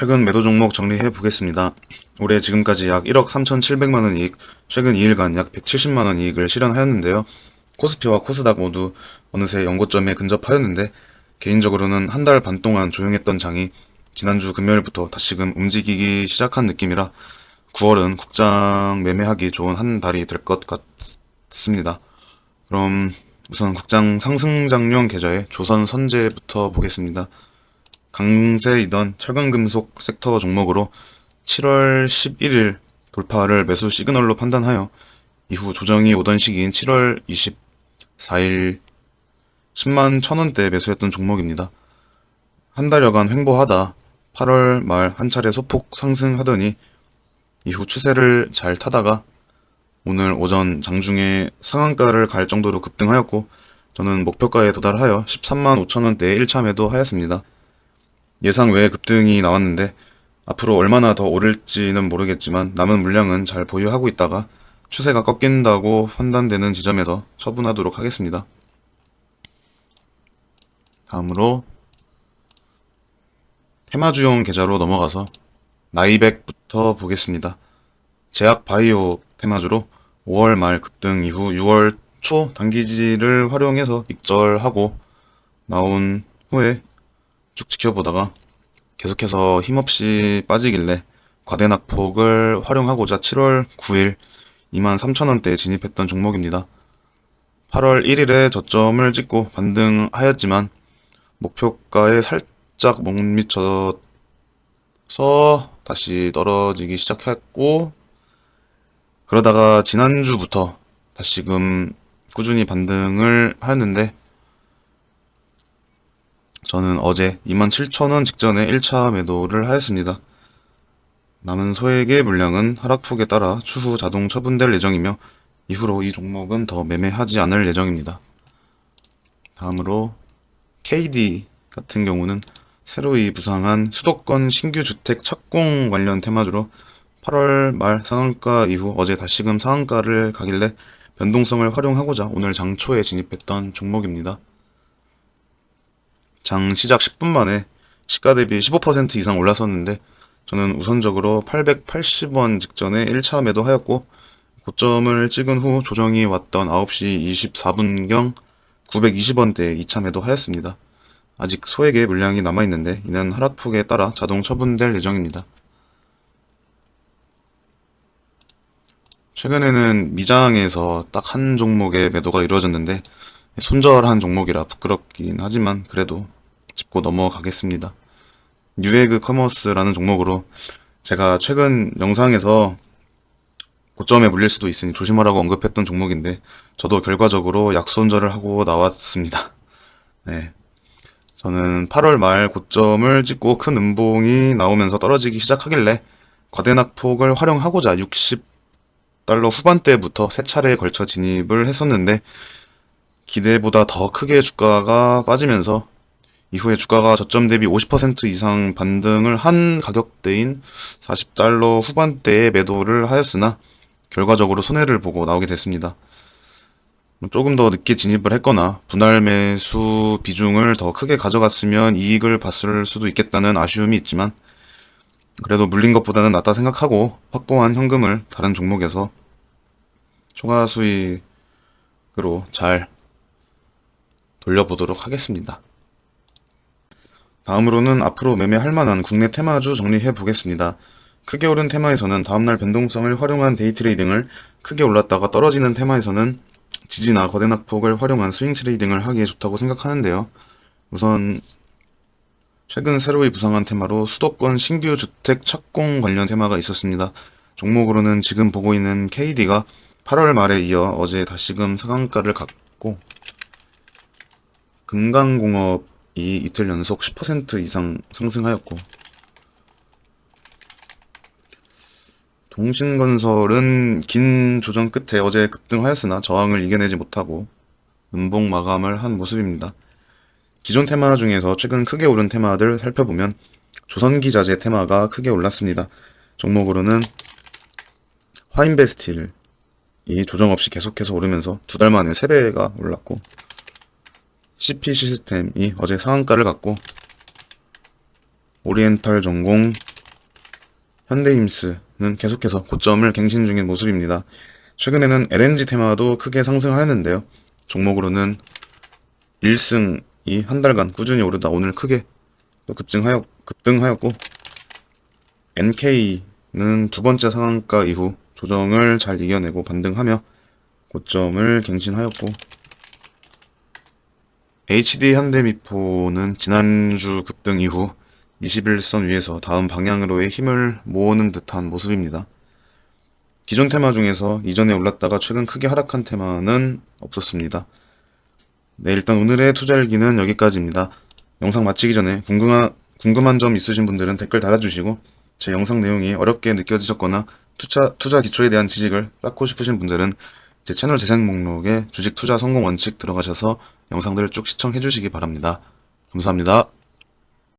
최근 매도 종목 정리해 보겠습니다. 올해 지금까지 약 1억 3,700만원 이익, 최근 2일간 약 170만원 이익을 실현하였는데요. 코스피와 코스닥 모두 어느새 연고점에 근접하였는데 개인적으로는 한 달 반 동안 조용했던 장이 지난주 금요일부터 다시금 움직이기 시작한 느낌이라 9월은 국장 매매하기 좋은 한 달이 될 것 같습니다. 그럼 우선 국장 상승장용 계좌의 조선 선제부터 보겠습니다. 강세이던 철강금속 섹터 종목으로 7월 11일 돌파를 매수 시그널로 판단하여 이후 조정이 오던 시기인 7월 24일 10만 천원대 매수했던 종목입니다. 한 달여간 횡보하다 8월 말 한 차례 소폭 상승하더니 이후 추세를 잘 타다가 오늘 오전 장중에 상한가를 갈 정도로 급등하였고 저는 목표가에 도달하여 13만 5천원대에 1차 매도하였습니다. 예상 외의 급등이 나왔는데 앞으로 얼마나 더 오를지는 모르겠지만 남은 물량은 잘 보유하고 있다가 추세가 꺾인다고 판단되는 지점에서 처분하도록 하겠습니다. 다음으로 테마주용 계좌로 넘어가서 나이백부터 보겠습니다. 제약 바이오 테마주로 5월 말 급등 이후 6월 초 단기지를 활용해서 익절하고 나온 후에 쭉 지켜보다가 계속해서 힘없이 빠지길래 과대낙폭을 활용하고자 7월 9일 23,000원대에 진입했던 종목입니다. 8월 1일에 저점을 찍고 반등하였지만 목표가에 살짝 못 미쳐서 다시 떨어지기 시작했고 그러다가 지난주부터 다시금 꾸준히 반등을 하였는데 저는 어제 27,000원 직전에 1차 매도를 하였습니다. 남은 소액의 물량은 하락폭에 따라 추후 자동 처분될 예정이며 이후로 이 종목은 더 매매하지 않을 예정입니다. 다음으로 KD 같은 경우는 새로이 부상한 수도권 신규 주택 착공 관련 테마주로 8월 말 상한가 이후 어제 다시금 상한가를 가길래 변동성을 활용하고자 오늘 장초에 진입했던 종목입니다. 장 시작 10분 만에 시가 대비 15% 이상 올랐었는데 저는 우선적으로 880원 직전에 1차 매도하였고 고점을 찍은 후 조정이 왔던 9시 24분경 920원대에 2차 매도하였습니다. 아직 소액의 물량이 남아있는데 이는 하락폭에 따라 자동 처분될 예정입니다. 최근에는 미장에서 딱 한 종목의 매도가 이루어졌는데 손절한 종목이라 부끄럽긴 하지만 그래도 짚고 넘어가겠습니다. 뉴에그 커머스라는 종목으로 제가 최근 영상에서 고점에 물릴 수도 있으니 조심하라고 언급했던 종목인데 저도 결과적으로 약손절을 하고 나왔습니다. 네. 저는 8월 말 고점을 찍고 큰 음봉이 나오면서 떨어지기 시작하길래 과대낙폭을 활용하고자 60달러 후반대부터 세 차례에 걸쳐 진입을 했었는데 기대보다 더 크게 주가가 빠지면서 이후에 주가가 저점 대비 50% 이상 반등을 한 가격대인 40달러 후반대에 매도를 하였으나 결과적으로 손해를 보고 나오게 됐습니다. 조금 더 늦게 진입을 했거나 분할 매수 비중을 더 크게 가져갔으면 이익을 봤을 수도 있겠다는 아쉬움이 있지만 그래도 물린 것보다는 낫다 생각하고 확보한 현금을 다른 종목에서 초과 수익으로 잘 돌려보도록 하겠습니다. 다음으로는 앞으로 매매할 만한 국내 테마주 정리해 보겠습니다. 크게 오른 테마에서는 다음날 변동성을 활용한 데이 트레이딩을 크게 올랐다가 떨어지는 테마에서는 지지나 거대 낙폭을 활용한 스윙 트레이딩을 하기에 좋다고 생각하는데요. 우선 최근 새로이 부상한 테마로 수도권 신규 주택 착공 관련 테마가 있었습니다. 종목으로는 지금 보고 있는 KD가 8월 말에 이어 어제 다시금 상한가를 갔고 금강공업이 이틀 연속 10% 이상 상승하였고 동신건설은 긴 조정 끝에 어제 급등하였으나 저항을 이겨내지 못하고 음봉 마감을 한 모습입니다. 기존 테마 중에서 최근 크게 오른 테마들 살펴보면 조선기 자재 테마가 크게 올랐습니다. 종목으로는 화인베스틸이 조정 없이 계속해서 오르면서 두 달 만에 3배가 올랐고 CP 시스템이 어제 상한가를 갔고 오리엔탈 전공 현대힘스는 계속해서 고점을 갱신 중인 모습입니다. 최근에는 LNG 테마도 크게 상승하였는데요. 종목으로는 1승이 한 달간 꾸준히 오르다 오늘 크게 또 급증하였, 급등하였고 NK는 두 번째 상한가 이후 조정을 잘 이겨내고 반등하며 고점을 갱신하였고 HD 현대미포는 지난주 급등 이후 21선 위에서 다음 방향으로의 힘을 모으는 듯한 모습입니다. 기존 테마 중에서 이전에 올랐다가 최근 크게 하락한 테마는 없었습니다. 네, 일단 오늘의 투자일기는 여기까지입니다. 영상 마치기 전에 궁금한, 궁금한 점 있으신 분들은 댓글 달아주시고 제 영상 내용이 어렵게 느껴지셨거나 투자, 투자 기초에 대한 지식을 쌓고 싶으신 분들은 제 채널 재생 목록에 주식 투자 성공 원칙 들어가셔서 영상들을 쭉 시청해 주시기 바랍니다. 감사합니다.